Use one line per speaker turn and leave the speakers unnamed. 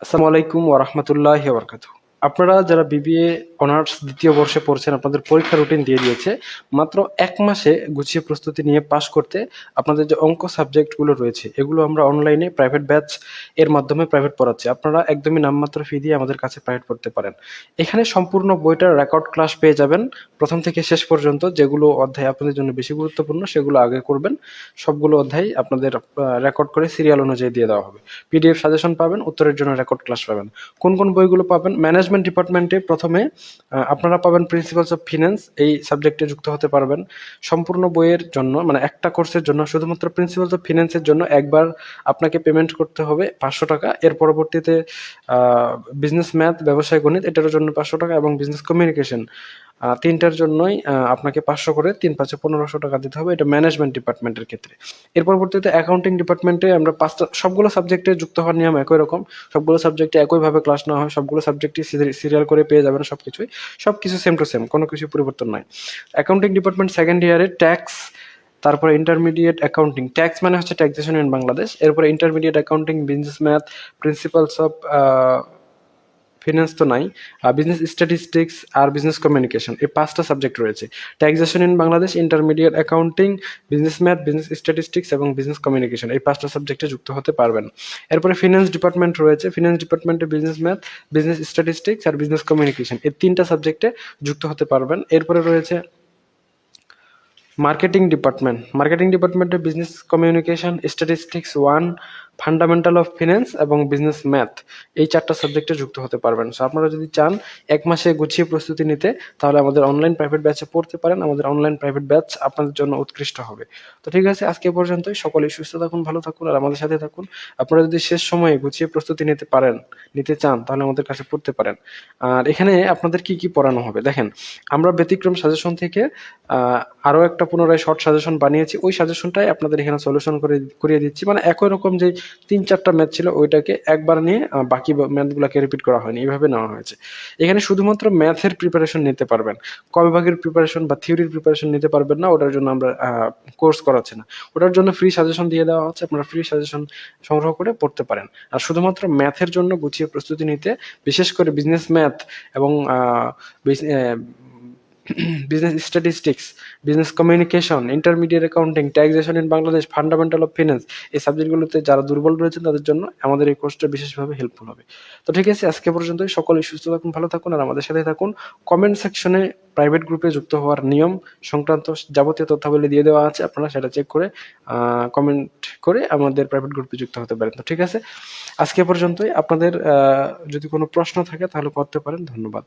আসসালামু আলাইকুম ওরহমতুল্লাহ বরকাত আপনারা যারা বিবিএ অনার্স দ্বিতীয় বর্ষে পড়ছেন, আপনাদের পরীক্ষা রুটিন দিয়ে দিয়েছে। মাত্র এক মাসে গুছিয়ে প্রস্তুতি নিয়ে পাশ করতে আপনাদের যে অঙ্ক সাবজেক্টগুলো রয়েছে, এগুলো আমরা অনলাইনে প্রাইভেট ব্যাচ এর মাধ্যমে প্রাইভেট পড়াচ্ছি। আপনারা একদমই নামমাত্র ফি দিয়ে আমাদের কাছে প্রাইভেট পড়তে পারেন। এখানে সম্পূর্ণ বইটার রেকর্ড ক্লাস পেয়ে যাবেন। প্রথম থেকে শেষ পর্যন্ত যেগুলো অধ্যায় আপনাদের জন্য বেশি গুরুত্বপূর্ণ, সেগুলো আগে করবেন। সবগুলো অধ্যায় আপনাদের রেকর্ড করে সিরিয়াল অনুযায়ী দিয়ে দেওয়া হবে। পিডিএফ সাজেশন পাবেন, উত্তরের জন্য রেকর্ড ক্লাস পাবেন। কোন কোন বইগুলো পাবেন? ম্যানেজমেন্ট ডিপার্টমেন্টে প্রথমে আপনারা পাবেন প্রিন্সিপালস অফ ফিন্যান্স এই সাবজেক্টে যুক্ত হতে পারবেন। সম্পূর্ণ বইয়ের জন্য মানে একটা কোর্সের জন্য, শুধুমাত্র প্রিন্সিপালস অফ ফিন্যান্সের জন্য একবার আপনাকে পেমেন্ট করতে হবে পাঁচশো টাকা। এর পরবর্তীতে বিজনেস ম্যাথ ব্যবসায় গণিত এটার জন্য পাঁচশো টাকা এবং বিজনেস কমিউনিকেশন তিনটার জন্যই আপনাকে পাঁচশো করে তিন পাঁচে পনেরোশো টাকা দিতে হবে। এটা ম্যানেজমেন্ট ডিপার্টমেন্টের ক্ষেত্রে। এর পরবর্তীতে অ্যাকাউন্টিং ডিপার্টমেন্টে আমরা পাঁচটা, সবগুলো সাবজেক্টে যুক্ত হওয়ার নিয়ম একই রকম। সবগুলো সাবজেক্টে একইভাবে ক্লাস নেওয়া হয়, সবগুলো সাবজেক্টই সিরিয়াল করে পেয়ে যাবেন সব কিছুই সব কিছু সেম টু সেম কোনো কিছু পরিবর্তন নাই। অ্যাকাউন্টিং ডিপার্টমেন্ট সেকেন্ড ইয়ারে ট্যাক্স তারপরে ইন্টারমিডিয়েট অ্যাকাউন্টিং ট্যাক্স মানে হচ্ছে ট্যাক্সেশন ইন বাংলাদেশ এরপরে intermediate accounting business math principles of finance তো নাই বিজনেস স্ট্যাটিস্টিক্স আর বিজনেস কমিউনিকেশন এই পাঁচটা সাবজেক্ট রয়েছে। Taxation in Bangladesh intermediate accounting business math business statistics এবং বিজনেস কমিউনিকেশন এই পাঁচটা সাবজেক্টে যুক্ত হতে পারবেন। এরপরে ফিনান্স ডিপার্টমেন্ট রয়েছে ফিনান্স ডিপার্টমেন্টে বিজনেস ম্যাথ বিজনেস স্ট্যাটিস্টিক্স আর বিজনেস কমিউনিকেশন এই তিনটা সাবজেক্টে যুক্ত হতে পারবেন। এরপরে রয়েছে মার্কেটিং ডিপার্টমেন্ট মার্কেটিং ডিপার্টমেন্টে business communication statistics one fundamental of finance এবং বিজনেস ম্যাথ এই চারটা সাবজেক্টে যুক্ত হতে পারবেন। সো আপনারা যদি চান এক মাসে গুছিয়ে প্রস্তুতি নিতে, তাহলে আমাদের অনলাইন প্রাইভেট ব্যাচে পড়তে পারেন। আমাদের অনলাইন প্রাইভেট ব্যাচ আপনাদের জন্য উৎকৃষ্ট হবে। তো ঠিক আছে, আজকে পর্যন্তই। সকলেই সুস্থ থাকুন, ভালো থাকুন আর আমাদের সাথে থাকুন। আপনারা যদি শেষ সময়ে গুছিয়ে প্রস্তুতি নিতে পারেন, নিতে চান, তাহলে আমাদের কাছে পড়তে পারেন। আর এখানে আপনাদের কি কি পড়ানো হবে? দেখেন, আমরা ব্যতিক্রম সাজেশন থেকে আরও একটা পুনরায় শর্ট সাজেশন বানিয়েছি। ওই সাজেশনটাই আপনাদের এখানে সলিউশন করে, করিয়ে দিচ্ছি। মানে একই রকম যে তিন চারটা ম্যাথ ছিল, ওইটাকে একবার নিয়ে বাকি ম্যাথগুলোকে রিপিট করা হয়নি। এইভাবে নেওয়া হয়েছে। এখানে শুধুমাত্র ম্যাথের প্রিপারেশন নিতে পারবেন। ক বিভাগের প্রিপারেশন বা থিওরির প্রিপারেশন নিতে পারবেন না, ওটার জন্য আমরা কোর্স করাচ্ছি না। ওটার জন্য ফ্রি সাজেশন দিয়ে দেওয়া হচ্ছে। আপনারা ফ্রি সাজেশন সংগ্রহ করে পড়তে পারেন। আর শুধুমাত্র ম্যাথের জন্য গুছিয়ে প্রস্তুতি নিতে, বিশেষ করে বিজনেস ম্যাথ এবং business statistics business communication intermediate accounting taxation in Bangladesh fundamental of finance এই সাবজেক্টগুলোতে যারা দুর্বল রয়েছেন তাদের জন্য আমাদের এই কোর্সটা বিশেষভাবে হেল্পফুল হবে। তো ঠিক আছে, আজকে পর্যন্তই। সকলেই সুস্থ থাকুন, ভালো থাকুন আর আমাদের সাথে থাকুন। কমেন্ট সেকশনে প্রাইভেট গ্রুপে যুক্ত হওয়ার নিয়ম সংক্রান্ত যাবতীয় তথ্যাবলী দিয়ে দেওয়া আছে আপনারা সেটা চেক করে কমেন্ট করে আমাদের প্রাইভেট গ্রুপে যুক্ত হতে পারেন। তো ঠিক আছে, আজকে পর্যন্তই। আপনাদের যদি কোনো প্রশ্ন থাকে তাহলে করতে পারেন। ধন্যবাদ।